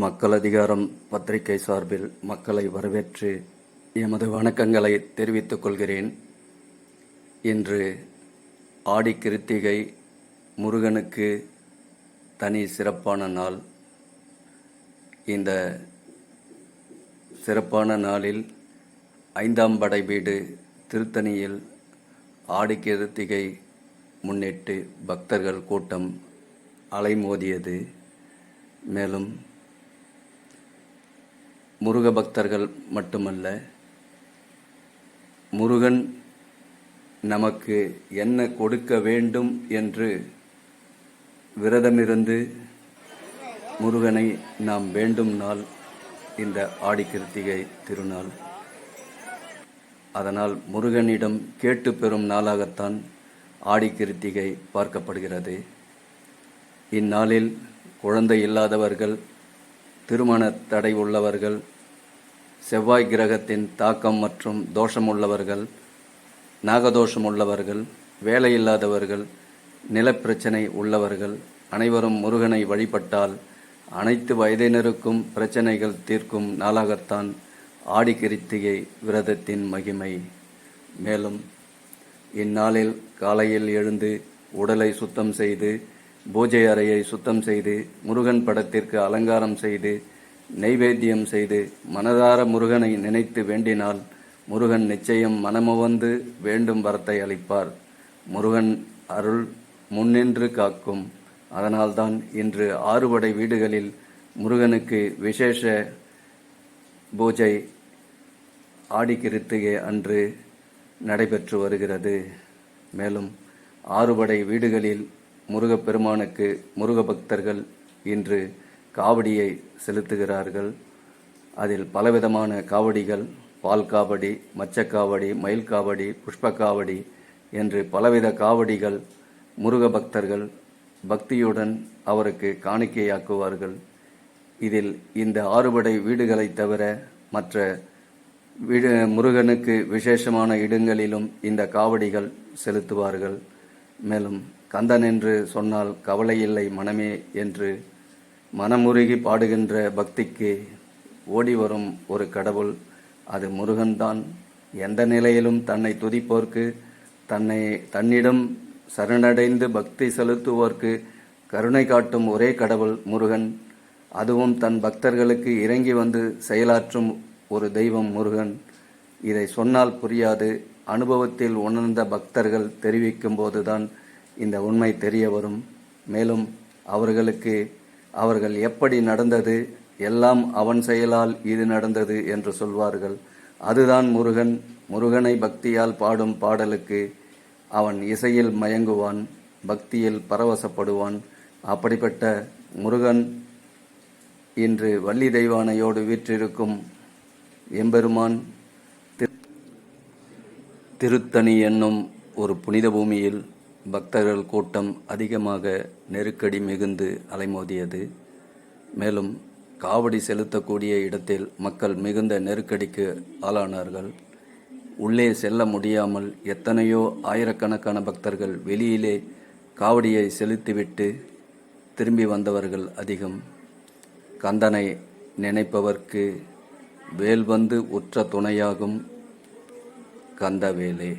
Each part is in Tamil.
மக்கள் அதிகாரம் பத்திரிகை சார்பில் மக்களை வரவேற்று எமது வணக்கங்களை தெரிவித்துக் கொள்கிறேன். இன்று ஆடி கிருத்திகை முருகனுக்கு தனி சிறப்பான நாள். இந்த சிறப்பான நாளில் ஐந்தாம் படை வீடு திருத்தணியில் ஆடி கிருத்திகை முன்னிட்டு பக்தர்கள் கூட்டம் அலைமோதியது. மேலும் முருக பக்தர்கள் மட்டுமல்ல முருகன் நமக்கு என்ன கொடுக்க வேண்டும் என்று விரதமிருந்து முருகனை நாம் வேண்டும் நாள் இந்த ஆடி கிருத்திகை திருநாள். அதனால் முருகனிடம் கேட்டு பெறும் நாளாகத்தான் ஆடி கிருத்திகை பார்க்கப்படுகிறது. இந்நாளில் குழந்தை இல்லாதவர்கள் திருமண தடை உள்ளவர்கள் செவ்வாய் கிரகத்தின் தாக்கம் மற்றும் தோஷம் உள்ளவர்கள் நாகதோஷம் உள்ளவர்கள் வேலையில்லாதவர்கள் நிலப்பிரச்சனை உள்ளவர்கள் அனைவரும் முருகனை வழிபட்டால் அனைத்து வயதினருக்கும் பிரச்சனைகள் தீர்க்கும் நாளாகத்தான் ஆடி கிருத்திகை விரதத்தின் மகிமை. மேலும் இந்நாளில் காலையில் எழுந்து உடலை சுத்தம் செய்து பூஜை அறையை சுத்தம் செய்து முருகன் படத்திற்கு அலங்காரம் செய்து நெய்வேத்தியம் செய்து மனதார முருகனை நினைத்து வேண்டினால் முருகன் நிச்சயம் மனமுவந்து வேண்டும் வரத்தை அளிப்பார். முருகன் அருள் முன்னின்று காக்கும். அதனால்தான் இன்று ஆறுபடை வீடுகளில் முருகனுக்கு விசேஷ பூஜை ஆடி கிருத்திகை அன்று நடைபெற்று வருகிறது. மேலும் ஆறுபடை வீடுகளில் முருகப்பெருமானுக்கு முருக பக்தர்கள் இன்று காவடியை செலுத்துகிறார்கள். அதில் பலவிதமான காவடிகள் பால் காவடி மச்சக்காவடி மயில் காவடி புஷ்ப காவடி என்று பலவித காவடிகள் முருக பக்தர்கள் பக்தியுடன் அவருக்கு காணிக்கையாக்குவார்கள். இதில் இந்த ஆறுபடை வீடுகளை தவிர மற்ற வீடு முருகனுக்கு விசேஷமான இடங்களிலும் இந்த காவடிகள் செலுத்துவார்கள். மேலும் கந்தன் என்று சொன்னால் கவலை இல்லை மனமே என்று மனமுருகி பாடுகின்ற பக்திக்கு ஓடி வரும் ஒரு கடவுள். அது முருகன்தான். எந்த நிலையிலும் தன்னை துதிப்போர்க்கு தன்னை தன்னிடம் சரணடைந்து பக்தி செலுத்துவோர்க்கு கருணை காட்டும் ஒரே கடவுள் முருகன். அதுவும் தன் பக்தர்களுக்கு இறங்கி வந்து செயலாற்றும் ஒரு தெய்வம் முருகன். இதை சொன்னால் புரியாது. அனுபவத்தில் உணர்ந்த பக்தர்கள் தெரிவிக்கும் போதுதான் இந்த உண்மை தெரிய வரும். மேலும் அவர்களுக்கு அவர்கள் எப்படி நடந்தது எல்லாம் அவன் செயலால் இது நடந்தது என்று சொல்வார்கள். அதுதான் முருகன். முருகனை பக்தியால் பாடும் பாடலுக்கு அவன் இசையில் மயங்குவான் பக்தியில் பரவசப்படுவான். அப்படிப்பட்ட முருகன் இன்று வள்ளி தெய்வானையோடு வீற்றிருக்கும் எம்பெருமான் திருத்தணி என்னும் ஒரு புனித பூமியில் பக்தர்கள் கூட்டம் அதிகமாக நெருக்கடி மிகுந்து அலைமோதியது. மேலும் காவடி செலுத்தக்கூடிய இடத்தில் மக்கள் மிகுந்த நெருக்கடிக்கு ஆளானார்கள். உள்ளே செல்ல முடியாமல் எத்தனையோ ஆயிரக்கணக்கான பக்தர்கள் வெளியிலே காவடியை செலுத்திவிட்டு திரும்பி வந்தவர்கள் அதிகம். கந்தனை நினைப்பவர்க்கு வேல் வந்து உற்ற துணையாகும் கந்தவேலே.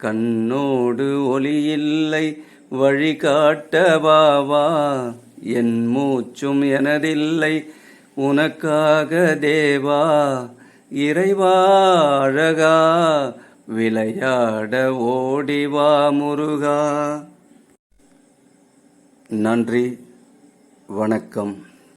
கண்ணோடு ஒளியில்லை வழிகாட்டவாவா என் மூச்சும் எனதில்லை உனக்காக தேவா இறைவா அழகா விளையாட ஓடிவா முருகா. நன்றி வணக்கம்.